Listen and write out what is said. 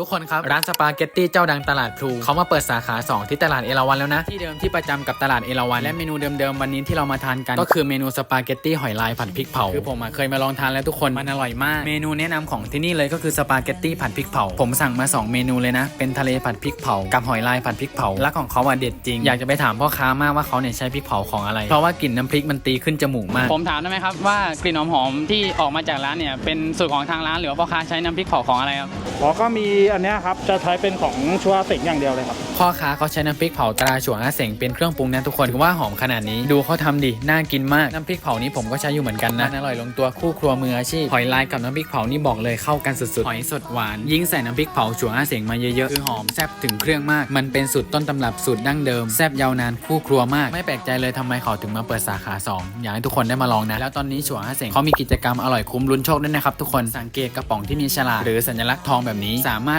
ทุกคนครับ ร้านสปาเกตตี้เจ้าดังตลาดพลูเขามาเปิดสาขา 2 ที่ตลาดเอราวันแล้วนะ ที่เดิมที่ประจำกับตลาดเอราวันและเมนูเดิมๆ วันนี้ที่เรามาทานกัน ก็คือเมนูสปาเกตตี้หอยลายผัดพริกเผา คือผมอะเคยมาลองทานแล้วทุกคนมันอร่อยมาก เมนูแนะนำของที่นี่เลยก็คือสปาเกตตี้ผัดพริกเผา ผมสั่งมา 2 เมนูเลยนะ เป็นทะเลผัดพริกเผากับหอยลายผัดพริกเผาและของเขาอะเด็ดจริง อยากจะไปถามพ่อค้ามากว่าเขาเนี่ยใช้พริกเผาของอะไร เพราะว่ากลิ่นน้ำพริกมันตีขึ้นจมูกมาก ผมถามได้ไหมครับว่ากลิ่นหอมๆที่ออกมาจากร้านเนี่ยเป็นสูตรของทางร้านหรือว่าพ่อค้าใช้น้ำพริกเผาของอะไรครับ อ๋อก็มีอันเนี้ยครับจะใช้เป็นของชัวเสงอย่างเดียวเลยครับ พ่อค้าเขาใช้น้ำพริกเผาตราฉวงอาเสงเป็นเครื่องปรุงนะทุกคนถือว่าหอมขนาดนี้ดูเขาทำดิน่ากินมากน้ำพริกเผานี้ผมก็ใช้อยู่เหมือนกันนะมันอร่อยลงตัวคู่ครัวมืออาชีพหอยลายกับน้ำพริกเผานี่บอกเลยเข้ากันสุดๆหอยสดหวานยิ่งใส่น้ำพริกเผาฉวงอาเสงมาเยอะๆคือหอมแซ่บถึงเครื่องมาก มันเป็นสูตรต้นตำรับสูตรดั้งเดิมแซ่บยาวนานคู่ครัวมาก ไม่แปลกใจเลยทำไมเขาถึงมาเปิดสาขาสองอยากให้ทุกคนได้มาลองนะแล้วตอนนี้ฉวงอาเสงเขามีกิจกรรมอร่อยคุ้มลุ้นโชคด้วยนะครับทุกคนสังเกตกระป๋องที่มีฉลากหรือสัญลักษณ์ทองแบบนี้สามารถ